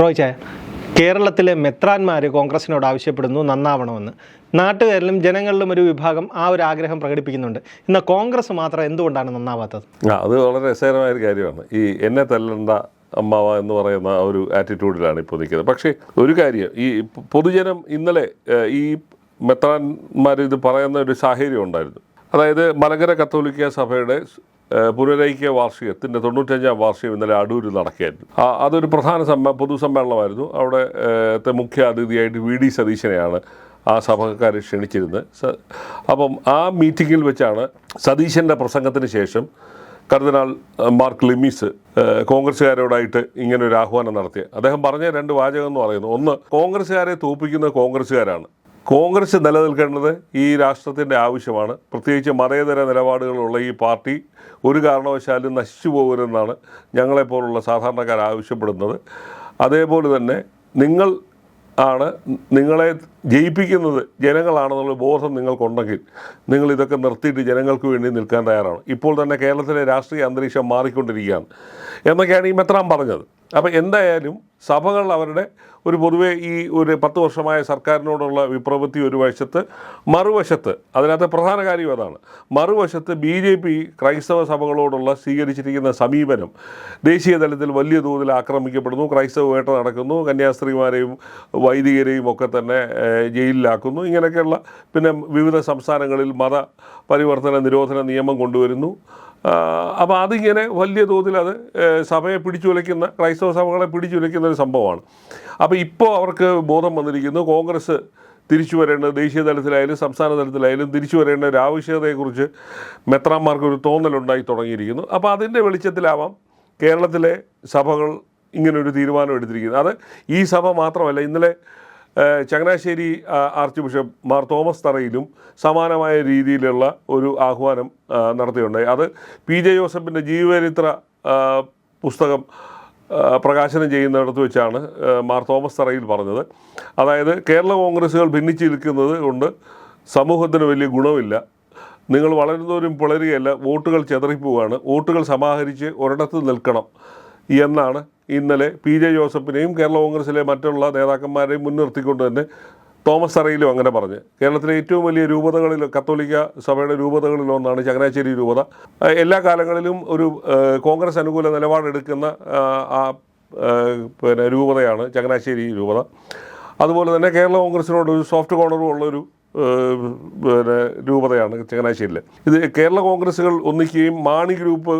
റോയ്ച്ച കേരളത്തിലെ മെത്രാന്മാർ കോൺഗ്രസിനോട് ആവശ്യപ്പെടുന്നു നന്നാവണമെന്ന്. നാട്ടുകാരിലും ജനങ്ങളിലും ഒരു വിഭാഗം ആ ഒരു ആഗ്രഹം പ്രകടിപ്പിക്കുന്നുണ്ട്. ഇന്ന് കോൺഗ്രസ് മാത്രം എന്തുകൊണ്ടാണ് നന്നാവാത്തത്? അത് വളരെ രസകരമായ ഒരു കാര്യമാണ്. ഈ എന്നെ തല്ലണ്ട അമ്മാവ എന്ന് പറയുന്ന ഒരു ആറ്റിറ്റ്യൂഡിലാണ് ഇപ്പോൾ നിൽക്കുന്നത്. പക്ഷേ ഒരു കാര്യം ഈ പൊതുജനം ഇന്നലെ ഈ മെത്രാന്മാർ ഇത് പറയുന്ന ഒരു സാഹചര്യം ഉണ്ടായിരുന്നു. അതായത് മലങ്കര കത്തോലിക്ക സഭയുടെ പുനരൈക്യ വാർഷികത്തിന്റെ തൊണ്ണൂറ്റഞ്ചാം വാർഷികം ഇന്നലെ അടൂരിൽ നടക്കുകയായിരുന്നു. അതൊരു പ്രധാന സമ്മ പൊതുസമ്മേളനമായിരുന്നു. അവിടെ മുഖ്യ അതിഥിയായിട്ട് വി ഡി സതീശനെയാണ് ആ സഭക്കാർ ക്ഷണിച്ചിരുന്നത്. അപ്പം ആ മീറ്റിങ്ങിൽ വെച്ചാണ് സതീശന്റെ പ്രസംഗത്തിന് ശേഷം കർദിനാൾ മാർക്ക് ലിമിസ് കോൺഗ്രസ്സുകാരോടായിട്ട് ഇങ്ങനെ ഒരു ആഹ്വാനം നടത്തി അദ്ദേഹം പറഞ്ഞ രണ്ട് വാചകം എന്ന് പറയുന്നു. ഒന്ന് കോൺഗ്രസ്സുകാരെ തോപ്പിക്കുന്ന കോൺഗ്രസ്സുകാരാണ്. കോൺഗ്രസ് നിലനിൽക്കേണ്ടത് ഈ രാഷ്ട്രത്തിന്റെ ആവശ്യമാണ്. പ്രത്യേകിച്ച് മതേതര നിലപാടുകളുള്ള ഈ പാർട്ടി ഒരു കാരണവശാലും നശിച്ചു പോകരുതെന്നാണ് ഞങ്ങളെപ്പോലുള്ള സാധാരണക്കാർ ആവശ്യപ്പെടുന്നത്. അതേപോലെ തന്നെ നിങ്ങൾ ആണ് നിങ്ങളെ ജയിപ്പിക്കുന്നത് ജനങ്ങളാണെന്നുള്ള ബോധം നിങ്ങൾക്കുണ്ടെങ്കിൽ നിങ്ങൾ ഇതൊക്കെ നിർത്തിയിട്ട് ജനങ്ങൾക്ക് വേണ്ടി നിൽക്കാൻ തയ്യാറാണ്. ഇപ്പോൾ തന്നെ കേരളത്തിലെ രാഷ്ട്രീയ അന്തരീക്ഷം മാറിക്കൊണ്ടിരിക്കുകയാണ്. എന്നൊക്കെയാണ് ഈ മെത്രാൻ പറഞ്ഞത്. അപ്പം എന്തായാലും സഭകൾ അവരുടെ ഒരു പൊതുവെ ഈ ഒരു പത്ത് വർഷമായ സർക്കാരിനോടുള്ള വിപ്രവൃത്തി ഒരു വശത്ത് മറുവശത്ത് അതിനകത്ത് പ്രധാന കാര്യം അതാണ്. മറുവശത്ത് ബി ജെ പി ക്രൈസ്തവ സഭകളോടുള്ള സ്വീകരിച്ചിരിക്കുന്ന സമീപനം ദേശീയ തലത്തിൽ വലിയ തോതിൽ ആക്രമിക്കപ്പെടുന്നു ക്രൈസ്തവ വേട്ട നടക്കുന്നു കന്യാസ്ത്രീമാരെയും വൈദികരെയും ഒക്കെ തന്നെ ജയിലിലാക്കുന്നു. ഇങ്ങനെയൊക്കെയുള്ള പിന്നെ വിവിധ സംസ്ഥാനങ്ങളിൽ മത പരിവർത്തന നിരോധന നിയമം കൊണ്ടുവരുന്നു. അപ്പോൾ അതിങ്ങനെ വലിയ തോതിൽ അത് സഭയെ പിടിച്ചുലയ്ക്കുന്ന ക്രൈസ്തവ സഭകളെ പിടിച്ചുലയ്ക്കുന്ന ഒരു സംഭവമാണ്. അപ്പോൾ ഇപ്പോൾ അവർക്ക് ബോധം വന്നിരിക്കുന്നു കോൺഗ്രസ് തിരിച്ചു വരേണ്ട ദേശീയ തലത്തിലായാലും സംസ്ഥാന തലത്തിലായാലും തിരിച്ചു വരേണ്ട ഒരു ആവശ്യകതയെക്കുറിച്ച് മെത്രാന്മാർക്ക് ഒരു തോന്നലുണ്ടായി തുടങ്ങിയിരിക്കുന്നു. അപ്പോൾ അതിന്റെ വെളിച്ചത്തിലാവാം കേരളത്തിലെ സഭകൾ ഇങ്ങനൊരു തീരുമാനം എടുത്തിരിക്കുന്നത്. അത് ഈ സഭ മാത്രമല്ല ഇന്നലെ Changanassery archbishop Mar Thomas തറയിലും സമാനമായ രീതിയിലുള്ള ഒരു ആഹ്വാനം നടത്തിയുണ്ടായി. അത് പി ജെ ജോസഫിന്റെ ജീവചരിത്ര പുസ്തകം പ്രകാശനം ചെയ്യുന്നിടത്ത് വെച്ചാണ് മാർ തോമസ് തറയിൽ പറഞ്ഞത്. അതായത് കേരള കോൺഗ്രസ്സുകൾ ഭിന്നിച്ചിരിക്കുന്നത് കൊണ്ട് സമൂഹത്തിന് വലിയ ഗുണമില്ല. നിങ്ങൾ വളരുന്നവരും പിളരുകയല്ല വോട്ടുകൾ ചെതറിപ്പോവാണ്. വോട്ടുകൾ സമാഹരിച്ച് ഒരിടത്ത് നിൽക്കണം എന്നാണ് ഇന്നലെ പി ജെ ജോസഫിനെയും കേരള കോൺഗ്രസിലെ മറ്റുള്ള നേതാക്കന്മാരെയും മുൻനിർത്തിക്കൊണ്ട് തന്നെ തോമസ് തറയിലും അങ്ങനെ പറഞ്ഞ്. കേരളത്തിലെ ഏറ്റവും വലിയ രൂപതകളിൽ കത്തോലിക്ക സഭയുടെ രൂപതകളിലൊന്നാണ് ചങ്ങനാശ്ശേരി രൂപത. എല്ലാ കാലങ്ങളിലും ഒരു കോൺഗ്രസ് അനുകൂല നിലപാടെടുക്കുന്ന ആ, പിന്നെ രൂപതയാണ് ചങ്ങനാശ്ശേരി രൂപത. അതുപോലെ തന്നെ കേരള കോൺഗ്രസിനോട് ഒരു സോഫ്റ്റ് കോർണറും ഉള്ളൊരു പിന്നെ രൂപതയാണ് ചങ്ങനാശ്ശേരിയിൽ ഇത് കേരള കോൺഗ്രസ്സുകൾ ഒന്നിക്കുകയും മാണി ഗ്രൂപ്പ്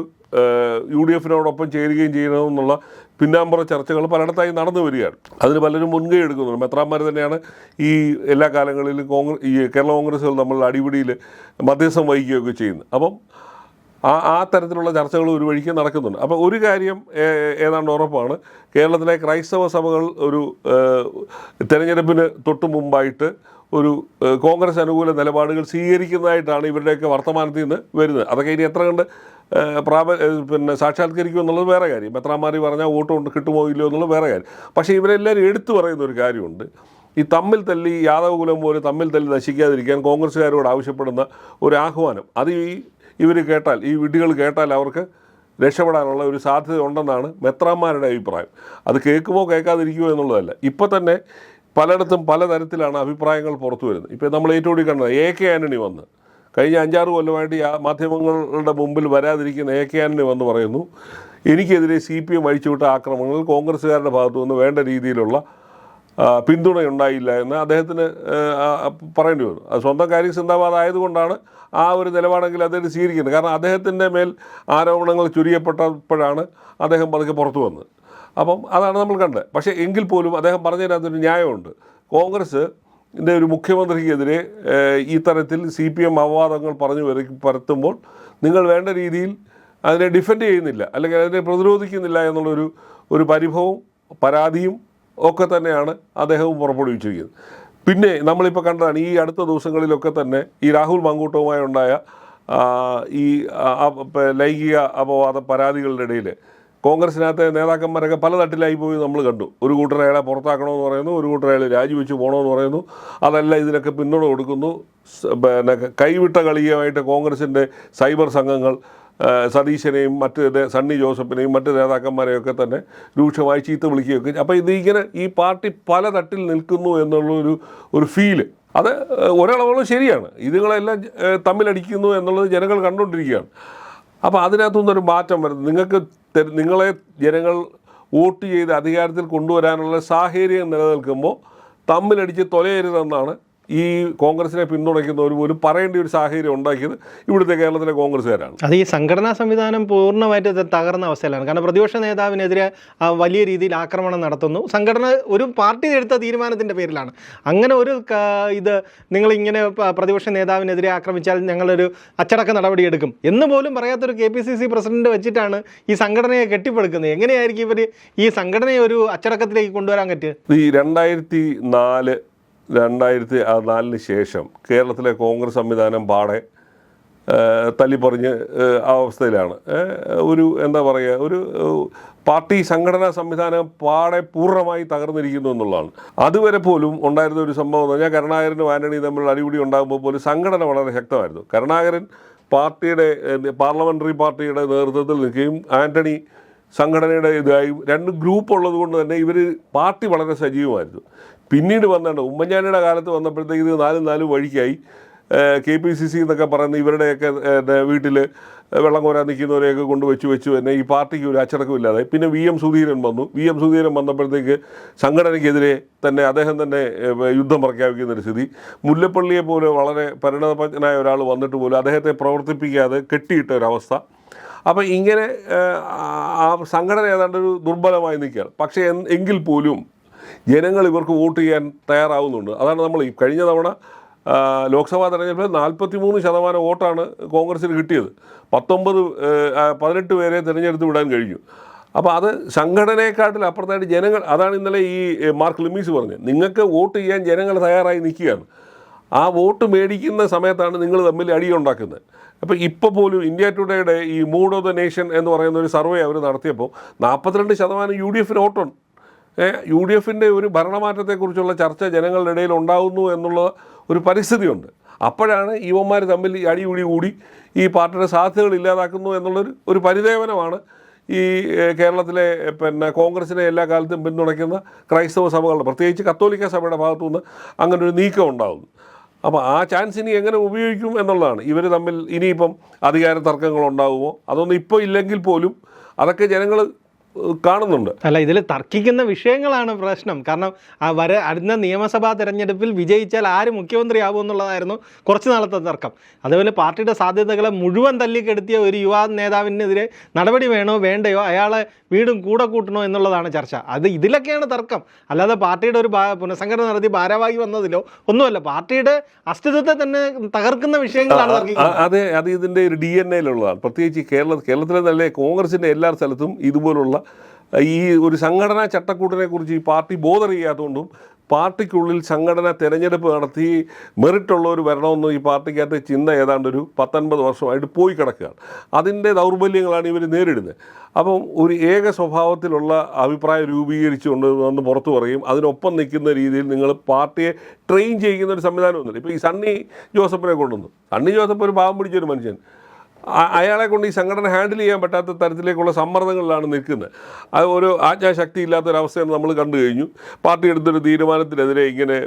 യു ഡി എഫിനോടൊപ്പം ചേരുകയും ചെയ്യണമെന്നുള്ള പിന്നാമ്പുറ ചർച്ചകൾ പലയിടത്തായി നടന്നു വരികയാണ്. അതിന് പലരും മുൻകൈ എടുക്കുന്നുണ്ട്. മെത്രാന്മാർ തന്നെയാണ് ഈ എല്ലാ കാലങ്ങളിലും കോൺഗ്രസ് ഈ കേരള കോൺഗ്രസ്സുകൾ നമ്മൾ അടിപിടിയിൽ മധ്യസ്ഥം വഹിക്കുകയൊക്കെ ചെയ്യുന്നത്. അപ്പം ആ ആ തരത്തിലുള്ള ചർച്ചകൾ ഒരു വഴിക്ക് നടക്കുന്നുണ്ട്. അപ്പോൾ ഒരു കാര്യം ഏതാണ്ട് ഉറപ്പാണ്. കേരളത്തിലെ ക്രൈസ്തവ സഭകൾ ഒരു തെരഞ്ഞെടുപ്പിന് തൊട്ട് മുമ്പായിട്ട് ഒരു കോൺഗ്രസ് അനുകൂല നിലപാടുകൾ സ്വീകരിക്കുന്നതായിട്ടാണ് ഇവരുടെയൊക്കെ വർത്തമാനത്തിൽ നിന്ന് വരുന്നത്. അതൊക്കെ ഇനി എത്ര കണ്ട് പ്രാബ പിന്നെ സാക്ഷാത്കരിക്കും എന്നുള്ളത് വേറെ കാര്യം. എത്രാമാരി പറഞ്ഞാൽ വോട്ട് കൊണ്ട് കിട്ടുമോ ഇല്ലയോ എന്നുള്ളത് വേറെ കാര്യം. പക്ഷേ ഇവരെല്ലാവരും എടുത്തു പറയുന്ന ഒരു കാര്യമുണ്ട്. ഈ തമ്മിൽ തല്ലി യാദവകുലം പോലെ തമ്മിൽ തല്ലി നശിക്കാതിരിക്കാൻ കോൺഗ്രസ്സുകാരോട് ആവശ്യപ്പെടുന്ന ഒരു ആഹ്വാനം. അത് ഈ ഇവർ കേട്ടാൽ ഈ വിഡ്ഢികൾ കേട്ടാൽ അവർക്ക് രക്ഷപ്പെടാനുള്ള ഒരു സാധ്യത ഉണ്ടെന്നാണ് മെത്രാന്മാരുടെ അഭിപ്രായം. അത് കേൾക്കുമോ കേൾക്കാതിരിക്കുമോ എന്നുള്ളതല്ല. ഇപ്പോൾ തന്നെ പലയിടത്തും പലതരത്തിലാണ് അഭിപ്രായങ്ങൾ പുറത്തു വരുന്നത്. ഇപ്പോൾ നമ്മൾ ഏറ്റവും കണ്ടത് എ കെ ആന്റണി വന്ന് കഴിഞ്ഞ അഞ്ചാറ് കൊല്ലമായിട്ട് മാധ്യമങ്ങളുടെ മുമ്പിൽ വരാതിരിക്കുന്ന എ കെ ആന്റണി വന്ന് പറയുന്നു എനിക്കെതിരെ സി പി എം അഴിച്ചുവിട്ട ആക്രമണങ്ങൾ കോൺഗ്രസ്സുകാരുടെ ഭാഗത്തു നിന്ന് വേണ്ട രീതിയിലുള്ള പിന്തുണയുണ്ടായില്ല എന്ന് അദ്ദേഹത്തിന് പറയേണ്ടി വരും അത് സ്വന്തം കാര്യം സിന്ദാബാദ് ആയതുകൊണ്ടാണ് ആ ഒരു നിലപാടെങ്കിൽ അദ്ദേഹം സ്വീകരിക്കുന്നത്. കാരണം അദ്ദേഹത്തിന്റെ മേൽ ആരോപണങ്ങൾ ചുരിയപ്പെട്ടപ്പോഴാണ് അദ്ദേഹം പതുക്കെ പുറത്തു വന്നത്. അപ്പം അതാണ് നമ്മൾ കണ്ടത്. പക്ഷേ എങ്കിൽ പോലും അദ്ദേഹം പറഞ്ഞതിനകത്തൊരു ന്യായമുണ്ട്. കോൺഗ്രസ് ഒരു മുഖ്യമന്ത്രിക്കെതിരെ ഈ തരത്തിൽ സി പി എം അപവാദങ്ങൾ പറഞ്ഞു പരത്തുമ്പോൾ നിങ്ങൾ വേണ്ട രീതിയിൽ അതിനെ ഡിഫെൻഡ് ചെയ്യുന്നില്ല അല്ലെങ്കിൽ അതിനെ പ്രതിരോധിക്കുന്നില്ല എന്നുള്ളൊരു ഒരു പരിഭവവും പരാതിയും ഒക്കെ തന്നെയാണ് അദ്ദേഹവും പുറപ്പെടുവിച്ചിരിക്കുന്നത്. പിന്നെ നമ്മളിപ്പോൾ കണ്ടതാണ് ഈ അടുത്ത ദിവസങ്ങളിലൊക്കെ തന്നെ ഈ രാഹുൽ മങ്കൂട്ടവുമായി ഉണ്ടായ ഈ ലൈംഗിക അപവാദ പരാതികളുടെ ഇടയിൽ കോൺഗ്രസിനകത്തെ നേതാക്കന്മാരൊക്കെ പല തട്ടിലായി പോയി നമ്മൾ കണ്ടു. ഒരു കൂട്ടർ അയാളെ പുറത്താക്കണമെന്ന് പറയുന്നു ഒരു കൂട്ടർ അയാൾ രാജിവെച്ച് പോകണമെന്ന് പറയുന്നു. അതല്ല ഇതിനൊക്കെ പിന്നോട് കൊടുക്കുന്നു. പിന്നെ കൈവിട്ട കളിയുമായിട്ട് കോൺഗ്രസിന്റെ സൈബർ സംഘങ്ങൾ സതീശനെയും മറ്റ് സണ്ണി ജോസഫിനെയും മറ്റ് നേതാക്കന്മാരെയൊക്കെ തന്നെ രൂക്ഷമായി ചീത്ത വിളിക്കുകയൊക്കെ അപ്പോൾ ഇത് ഇങ്ങനെ ഈ പാർട്ടി പല തട്ടിൽ നിൽക്കുന്നു എന്നുള്ളൊരു ഒരു ഫീൽ. അത് ഒരളവോളം ശരിയാണ്. ഇതുങ്ങളെല്ലാം തമ്മിലടിക്കുന്നു എന്നുള്ളത് ജനങ്ങൾ കണ്ടുകൊണ്ടിരിക്കുകയാണ്. അപ്പോൾ അതിനകത്തുനിന്നൊരു മാറ്റം വരുന്നത് നിങ്ങൾക്ക് നിങ്ങളെ ജനങ്ങൾ വോട്ട് ചെയ്ത് അധികാരത്തിൽ കൊണ്ടുവരാനുള്ള സാഹചര്യം നിലനിൽക്കുമ്പോൾ തമ്മിലടിച്ച് തൊലയരുതെന്നാണ് ഈ കോൺഗ്രസിനെ ഒരു പോലും പറയേണ്ട ഒരു സാഹചര്യം ഉണ്ടാക്കിയത് ഇവിടുത്തെ കേരളത്തിലെ കോൺഗ്രസ്സുകാരാണ്. അത് ഈ സംഘടനാ സംവിധാനം പൂർണമായിട്ട് തകർന്ന അവസ്ഥയിലാണ്. കാരണം പ്രതിപക്ഷ നേതാവിനെതിരെ വലിയ രീതിയിൽ ആക്രമണം നടത്തുന്നു. സംഘടന ഒരു പാർട്ടി എടുത്ത തീരുമാനത്തിന്റെ പേരിലാണ്. അങ്ങനെ ഒരു ഇത് നിങ്ങൾ ഇങ്ങനെ പ്രതിപക്ഷ നേതാവിനെതിരെ ആക്രമിച്ചാൽ ഞങ്ങളൊരു അച്ചടക്ക നടപടി എടുക്കും. എന്ന് പോലും പറയാത്തൊരു K P C C president വെച്ചിട്ടാണ് ഈ സംഘടനയെ കെട്ടിപ്പടുക്കുന്നത്. എങ്ങനെയായിരിക്കും ഇവർ ഈ സംഘടനയെ ഒരു അച്ചടക്കത്തിലേക്ക് കൊണ്ടുവരാൻ പറ്റുക? ഈ രണ്ടായിരത്തി നാല് രണ്ടായിരത്തി നാലിന് ശേഷം കേരളത്തിലെ കോൺഗ്രസ് സംവിധാനം പാടെ തല്ലിപ്പറിഞ്ഞ് അവസ്ഥയിലാണ്. ഒരു എന്താ പറയുക ഒരു പാർട്ടി സംഘടനാ സംവിധാനം പാടെ പൂർണമായി തകർന്നിരിക്കുന്നു എന്നുള്ളതാണ്. അതുവരെ പോലും ഉണ്ടായിരുന്ന ഒരു സംഭവം എന്ന് പറഞ്ഞാൽ കരുണാകരനും ആന്റണിയും തമ്മിൽ അടിപിടി ഉണ്ടാകുമ്പോൾ പോലും സംഘടന വളരെ ശക്തമായിരുന്നു. കരുണാകരൻ പാർട്ടിയുടെ പാർലമെന്ററി പാർട്ടിയുടെ നേതൃത്വത്തിൽ നിൽക്കുകയും ആന്റണി സംഘടനയുടെ ഇതായി രണ്ട് ഗ്രൂപ്പ് ഉള്ളത് കൊണ്ട് തന്നെ ഇവർ പാർട്ടി വളരെ സജീവമായിരുന്നു. പിന്നീട് വന്നിട്ട് ഉമ്മൻചാണ്ടിയുടെ കാലത്ത് വന്നപ്പോഴത്തേക്ക് ഇത് നാലും നാല് വഴിക്കായി. കെ പി സി സി എന്നൊക്കെ പറയുന്ന ഇവരുടെയൊക്കെ വീട്ടിൽ വെള്ളം കോരാൻ നിൽക്കുന്നവരെയൊക്കെ കൊണ്ട് വെച്ച് വെച്ച് തന്നെ ഈ പാർട്ടിക്ക് ഒരു അച്ചടക്കമില്ലാതെ പിന്നെ വി എം സുധീരൻ വന്നു. വി എം സുധീരൻ വന്നപ്പോഴത്തേക്ക് സംഘടനയ്ക്കെതിരെ തന്നെ അദ്ദേഹം തന്നെ യുദ്ധം പ്രഖ്യാപിക്കുന്ന ഒരു സ്ഥിതി. മുല്ലപ്പള്ളിയെ പോലെ വളരെ പരിണതപജ്ഞനായ ഒരാൾ വന്നിട്ട് പോലും അദ്ദേഹത്തെ പ്രവർത്തിപ്പിക്കാതെ കെട്ടിയിട്ട ഒരവസ്ഥ. അപ്പം ഇങ്ങനെ ആ സംഘടന ഏതാണ്ട് ഒരു ദുർബലമായി നിൽക്കുകയാണ്. പക്ഷേ എങ്കിൽ പോലും ജനങ്ങൾ ഇവർക്ക് വോട്ട് ചെയ്യാൻ തയ്യാറാവുന്നുണ്ട്. അതാണ് നമ്മൾ ഈ കഴിഞ്ഞ തവണ ലോക്സഭാ തെരഞ്ഞെടുപ്പിൽ നാൽപ്പത്തി മൂന്ന് ശതമാനം വോട്ടാണ് കോൺഗ്രസിന് കിട്ടിയത്. പത്തൊമ്പത് പതിനെട്ട് പേരെ തിരഞ്ഞെടുത്ത് വിടാൻ കഴിഞ്ഞു. അപ്പോൾ അത് സംഘടനയെക്കാട്ടിൽ അപ്പുറത്തായിട്ട് ജനങ്ങൾ അതാണ് ഇന്നലെ ഈ മാർക്ക് ലിമീസ് പറഞ്ഞത് നിങ്ങൾക്ക് വോട്ട് ചെയ്യാൻ ജനങ്ങൾ തയ്യാറായി നിൽക്കുകയാണ്. ആ വോട്ട് മേടിക്കുന്ന സമയത്താണ് നിങ്ങൾ തമ്മിൽ അടിയുണ്ടാക്കുന്നത് അപ്പോൾ ഇപ്പോൾ പോലും ഇന്ത്യ ടുഡേയുടെ ഈ മൂഡ് ഓഫ് ദ നേഷൻ എന്ന് പറയുന്ന ഒരു സർവേ അവർ നടത്തിയപ്പോൾ നാൽപ്പത്തിരണ്ട് ശതമാനം യു ഡി എഫിന് വോട്ടുണ്ട്. യു ഡി എഫിന്റെ ഒരു ഭരണമാറ്റത്തെക്കുറിച്ചുള്ള ചർച്ച ജനങ്ങളുടെ ഇടയിൽ ഉണ്ടാകുന്നു എന്നുള്ള ഒരു പരിസ്ഥിതിയുണ്ട്. അപ്പോഴാണ് യുവന്മാർ തമ്മിൽ അടിയുടി കൂടി ഈ പാർട്ടിയുടെ സാധ്യതകൾ ഇല്ലാതാക്കുന്നു എന്നുള്ളൊരു ഒരു പരിദേവനമാണ് ഈ കേരളത്തിലെ പിന്നെ കോൺഗ്രസിനെ എല്ലാ കാലത്തും പിന്തുണയ്ക്കുന്ന ക്രൈസ്തവ സഭകളുടെ പ്രത്യേകിച്ച് കത്തോലിക്ക സഭയുടെ ഭാഗത്തു നിന്ന് അങ്ങനെ ഒരു നീക്കം ഉണ്ടാകുന്നു അപ്പോൾ ആ ചാൻസ് ഇനി എങ്ങനെ ഉപയോഗിക്കും എന്നുള്ളതാണ്. ഇവർ തമ്മിൽ ഇനിയിപ്പം അധികാര തർക്കങ്ങൾ ഉണ്ടാകുമോ അതൊന്നും ഇപ്പോൾ ഇല്ലെങ്കിൽ പോലും അതൊക്കെ ജനങ്ങൾ കാണുന്നുണ്ട്. അല്ല ഇതിൽ തർക്കിക്കുന്ന വിഷയങ്ങളാണ് പ്രശ്നം. കാരണം ആ വര അടുത്ത നിയമസഭാ തെരഞ്ഞെടുപ്പിൽ വിജയിച്ചാൽ ആര് മുഖ്യമന്ത്രിയാവും എന്നുള്ളതായിരുന്നു കുറച്ച് നാളത്തെ തർക്കം. അതേപോലെ പാർട്ടിയുടെ സാധ്യതകളെ മുഴുവൻ തല്ലിക്കെടുത്തിയ ഒരു യുവാ നേതാവിനെതിരെ നടപടി വേണോ വേണ്ടയോ അയാളെ വീടും കൂടെ കൂട്ടണോ എന്നുള്ളതാണ് ചർച്ച. അത് ഇതിലൊക്കെയാണ് തർക്കം. അല്ലാതെ പാർട്ടിയുടെ ഒരു പുനഃസംഘടന നടത്തി ഭാരവാഹി വന്നതിലോ ഒന്നുമല്ല. പാർട്ടിയുടെ അസ്തിത്വത്തെ തന്നെ തകർക്കുന്ന വിഷയങ്ങളാണ് അതെ അത് ഇതിന്റെ ഒരു ഡി എൻ എയിലുള്ളതാണ് പ്രത്യേകിച്ച് കേരള കേരളത്തിലെ തന്നെ കോൺഗ്രസിന്റെ എല്ലാ സ്ഥലത്തും ഇതുപോലുള്ള ഈ ഒരു സംഘടനാ ചട്ടക്കൂടിനെ കുറിച്ച് ഈ പാർട്ടി ബോധർ ചെയ്യാത്തതുകൊണ്ടും പാർട്ടിക്കുള്ളിൽ സംഘടന തിരഞ്ഞെടുപ്പ് നടത്തി മെറിറ്റുള്ളവർ വരണമെന്ന് ഈ പാർട്ടിക്കകത്ത് ചിന്ത ഏതാണ്ട് ഒരു പത്തൊൻപത് വർഷമായിട്ട് പോയി കിടക്കുകയാണ്. അതിന്റെ ദൗർബല്യങ്ങളാണ് ഇവർ നേരിടുന്നത്. അപ്പം ഒരു ഏക സ്വഭാവത്തിലുള്ള അഭിപ്രായം രൂപീകരിച്ചുകൊണ്ട് വന്ന് പുറത്തു പറയും അതിനൊപ്പം നിൽക്കുന്ന രീതിയിൽ നിങ്ങൾ പാർട്ടിയെ ട്രെയിൻ ചെയ്യുന്ന ഒരു സംവിധാനമൊന്നുമില്ല ഇപ്പോൾ ഈ സണ്ണി ജോസഫിനെ കൊണ്ടുവന്നു. സണ്ണി ജോസഫ് ഒരു പാവം പിടിച്ചൊരു മനുഷ്യൻ. അയാളെ കൊണ്ട് ഈ സംഘടന ഹാൻഡിൽ ചെയ്യാൻ പറ്റാത്ത തരത്തിലേക്കുള്ള സമ്മർദ്ദങ്ങളിലാണ് നിൽക്കുന്നത്. അത് ഒരു ആജ്ഞാശക്തി ഇല്ലാത്തൊരവസ്ഥയാണ് നമ്മൾ കണ്ടു കഴിഞ്ഞു. പാർട്ടി എടുത്തൊരു തീരുമാനത്തിനെതിരെ ഇങ്ങനെ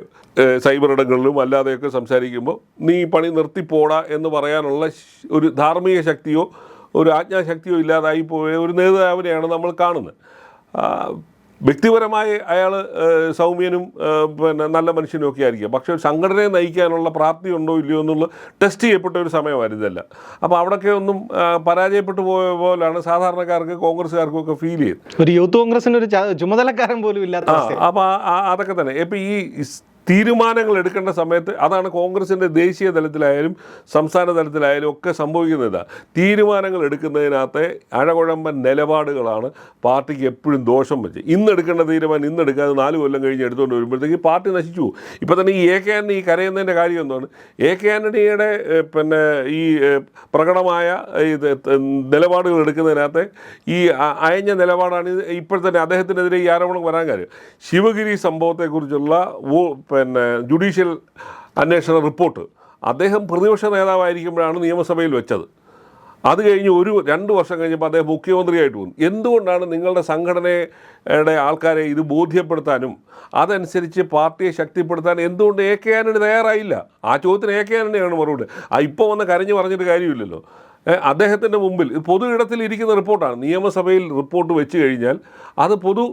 സൈബർ ഇടങ്ങളിലും അല്ലാതെയൊക്കെ സംസാരിക്കുമ്പോൾ നീ പണി നിർത്തിപ്പോടാ എന്ന് പറയാനുള്ള ഒരു ധാർമ്മിക ശക്തിയോ ഒരു ആജ്ഞാശക്തിയോ ഇല്ലാതായി പോയ ഒരു നേതാവിനെയാണ് നമ്മൾ കാണുന്നത്. വ്യക്തിപരമായി അയാൾ സൗമ്യനും പിന്നെ നല്ല മനുഷ്യനും ഒക്കെ ആയിരിക്കും. പക്ഷേ ഒരു സംഘടനയെ നയിക്കാനുള്ള പ്രാപ്തി ഉണ്ടോ ഇല്ലയോ എന്നുള്ള ടെസ്റ്റ് ചെയ്യപ്പെട്ട ഒരു സമയമായിരുന്നില്ല അപ്പോൾ അവിടെയൊക്കെ ഒന്നും പരാജയപ്പെട്ടു പോയ പോലാണ് സാധാരണക്കാർക്ക് കോൺഗ്രസ്സുകാർക്കും ഒക്കെ ഫീൽ ചെയ്യുന്നത് ഒരു യൂത്ത് കോൺഗ്രസിന് ഒരു ചുമതലക്കാരൻ പോലും ഇല്ലാത്ത അപ്പോൾ അതൊക്കെ തന്നെ. ഇപ്പം ഈ തീരുമാനങ്ങൾ എടുക്കേണ്ട സമയത്ത് അതാണ് കോൺഗ്രസിന്റെ ദേശീയ തലത്തിലായാലും സംസ്ഥാന തലത്തിലായാലും ഒക്കെ സംഭവിക്കുന്നത്. തീരുമാനങ്ങൾ എടുക്കുന്നതിനകത്തെ അഴകുഴമ്പൻ നിലപാടുകളാണ് പാർട്ടിക്ക് എപ്പോഴും ദോഷം വെച്ച് ഇന്ന് എടുക്കേണ്ട തീരുമാനം ഇന്ന് എടുക്കാതെ നാല് കൊല്ലം കഴിഞ്ഞ് എടുത്തുകൊണ്ട് വരുമ്പോഴത്തേക്ക് പാർട്ടി നശിച്ചു ഇപ്പോൾ ഇപ്പം തന്നെ ഈ എ കെ ആന്റണി ഈ കരയുന്നതിന്റെ കാര്യം എന്താണ്? എ കെ ആന്റണിയുടെ പിന്നെ ഈ പ്രകടമായ ഇത് നിലപാടുകൾ എടുക്കുന്നതിനകത്ത് ഈ അയഞ്ഞ നിലപാടാണ് ഇപ്പോഴത്തെ അദ്ദേഹത്തിനെതിരെ ഈ ആരോപണം വരാൻ കാര്യം. ശിവഗിരി സംഭവത്തെക്കുറിച്ചുള്ള പിന്നെ ജുഡീഷ്യൽ അന്വേഷണ റിപ്പോർട്ട്. അദ്ദേഹം പ്രതിപക്ഷ നേതാവായിരിക്കുമ്പോഴാണ് നിയമസഭയിൽ വെച്ചത്. അത് കഴിഞ്ഞ് ഒരു രണ്ട് വർഷം കഴിഞ്ഞപ്പോൾ അദ്ദേഹം മുഖ്യമന്ത്രിയായിട്ട് വന്നു. എന്തുകൊണ്ടാണ് നിങ്ങളുടെ സംഘടനയുടെ ആൾക്കാരെ ഇത് ബോധ്യപ്പെടുത്താനും അതനുസരിച്ച് പാർട്ടിയെ ശക്തിപ്പെടുത്താൻ എന്തുകൊണ്ട് എ കെ ആന്റണി തയ്യാറായില്ല? ആ ചോദ്യത്തിന് എ കെ ആന്റണിയാണ് മറുപടി. ആ ഇപ്പോൾ വന്ന് കരഞ്ഞു പറഞ്ഞിട്ട് കാര്യമില്ലല്ലോ. അദ്ദേഹത്തിന്റെ മുമ്പിൽ പൊതു ഇടത്തിൽ ഇരിക്കുന്ന റിപ്പോർട്ടാണ്. നിയമസഭയിൽ റിപ്പോർട്ട് വെച്ച് കഴിഞ്ഞാൽ അത് പൊതു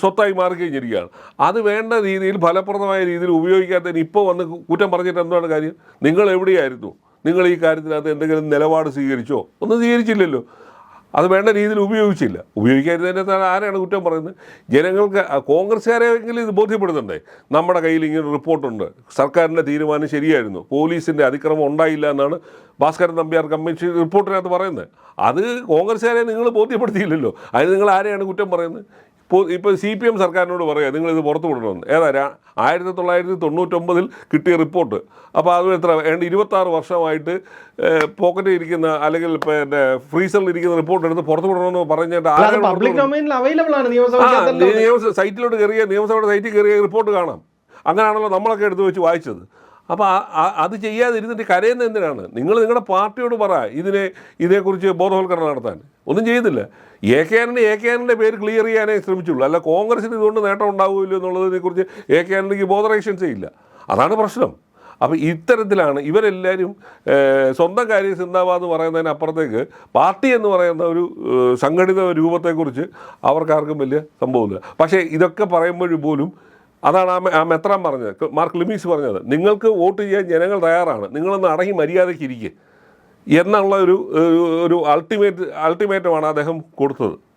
സ്വത്തായി മാറിക്കഴിഞ്ഞിരിക്കുകയാണ്. അത് വേണ്ട രീതിയിൽ ഫലപ്രദമായ രീതിയിൽ ഉപയോഗിക്കാത്തതിന് ഇപ്പോൾ വന്ന് കുറ്റം പറഞ്ഞിട്ട് എന്താണ് കാര്യം? നിങ്ങൾ എവിടെയായിരുന്നു? നിങ്ങൾ ഈ കാര്യത്തിനകത്ത് എന്തെങ്കിലും നിലപാട് സ്വീകരിച്ചോ? ഒന്നും സ്വീകരിച്ചില്ലല്ലോ. അത് വേണ്ട രീതിയിൽ ഉപയോഗിച്ചില്ല. ഉപയോഗിക്കാതിരുന്നതിന്റെ ആരാണ് കുറ്റം പറയുന്നത്? ജനങ്ങൾക്ക് കോൺഗ്രസ്സുകാരെങ്കിലും ഇത് ബോധ്യപ്പെടുന്നുണ്ടേ നമ്മുടെ കയ്യിൽ ഇങ്ങനെ റിപ്പോർട്ടുണ്ട്. സർക്കാരിന്റെ തീരുമാനം ശരിയായിരുന്നു. പോലീസിന്റെ അതിക്രമം ഉണ്ടായില്ല എന്നാണ് ഭാസ്കരൻ നമ്പ്യാർ കമ്മീഷൻ റിപ്പോർട്ടിനകത്ത് പറയുന്നത്. അത് കോൺഗ്രസ്സുകാരെ നിങ്ങൾ ബോധ്യപ്പെടുത്തിയില്ലല്ലോ. അതിന് നിങ്ങൾ ആരെയാണ് കുറ്റം പറയുന്നത്? ഇപ്പോൾ ഇപ്പോൾ സി പി എം സർക്കാരിനോട് പറയുക നിങ്ങളിത് പുറത്തു വിടണമെന്ന് ഏതാ ആയിരത്തി തൊള്ളായിരത്തി തൊണ്ണൂറ്റൊമ്പതിൽ കിട്ടിയ റിപ്പോർട്ട്. അപ്പോൾ അത് എത്ര ഏണ്ട് ഇരുപത്താറ് വർഷമായിട്ട് പോക്കറ്റിൽ ഇരിക്കുന്ന അല്ലെങ്കിൽ പിന്നെ ഫ്രീസറിൽ ഇരിക്കുന്ന റിപ്പോർട്ട് എടുത്ത് പുറത്തു വിടണമെന്ന് പറഞ്ഞിട്ട് സൈറ്റിലോട്ട് കയറിയ നിയമസഭയുടെ സൈറ്റിൽ കയറിയ റിപ്പോർട്ട് കാണാം. അങ്ങനെയാണല്ലോ നമ്മളൊക്കെ എടുത്ത് വെച്ച് വായിച്ചത്. അപ്പോൾ അത് ചെയ്യാതിരുന്നിട്ട് കരയുന്ന എന്തിനാണ്? നിങ്ങൾ നിങ്ങളുടെ പാർട്ടിയോട് പറ ഇതിനെ ഇതേക്കുറിച്ച് ബോധവൽക്കരണം നടത്താൻ. ഒന്നും ചെയ്തില്ല. എ കെ ആനന്റെ എ കെ ആനന്റെ പേര് ക്ലിയർ ചെയ്യാനേ ശ്രമിച്ചുള്ളൂ. അല്ല കോൺഗ്രസിന് ഇതുകൊണ്ട് നേട്ടം ഉണ്ടാവുമല്ലോ എന്നുള്ളതിനെക്കുറിച്ച് എ കെ ആനന്ദയ്ക്ക് ബോധറേഷൻസേ ഇല്ല അതാണ് പ്രശ്നം. അപ്പോൾ ഇത്തരത്തിലാണ് ഇവരെല്ലാവരും സ്വന്തം കാര്യം സിന്ദാബാദ് പറയുന്നതിന് അപ്പുറത്തേക്ക് പാർട്ടി എന്ന് പറയുന്ന ഒരു സംഘടിത രൂപത്തെക്കുറിച്ച് അവർക്കാർക്കും വലിയ സംഭവമില്ല. പക്ഷേ ഇതൊക്കെ പറയുമ്പോൾ പോലും അതാണ് ആ ആ മെത്രാൻ പറഞ്ഞത്. മാർക്ക് ലിമീസ് പറഞ്ഞത്. നിങ്ങൾക്ക് വോട്ട് ചെയ്യാൻ ജനങ്ങൾ തയ്യാറാണ്. നിങ്ങളൊന്ന് അടങ്ങി മര്യാദയ്ക്ക് ഇരിക്കുക എന്നുള്ള ഒരു- ഒരു അൾട്ടിമേറ്റ് അൾട്ടിമേറ്റമാണ് അദ്ദേഹം കൊടുത്തത്.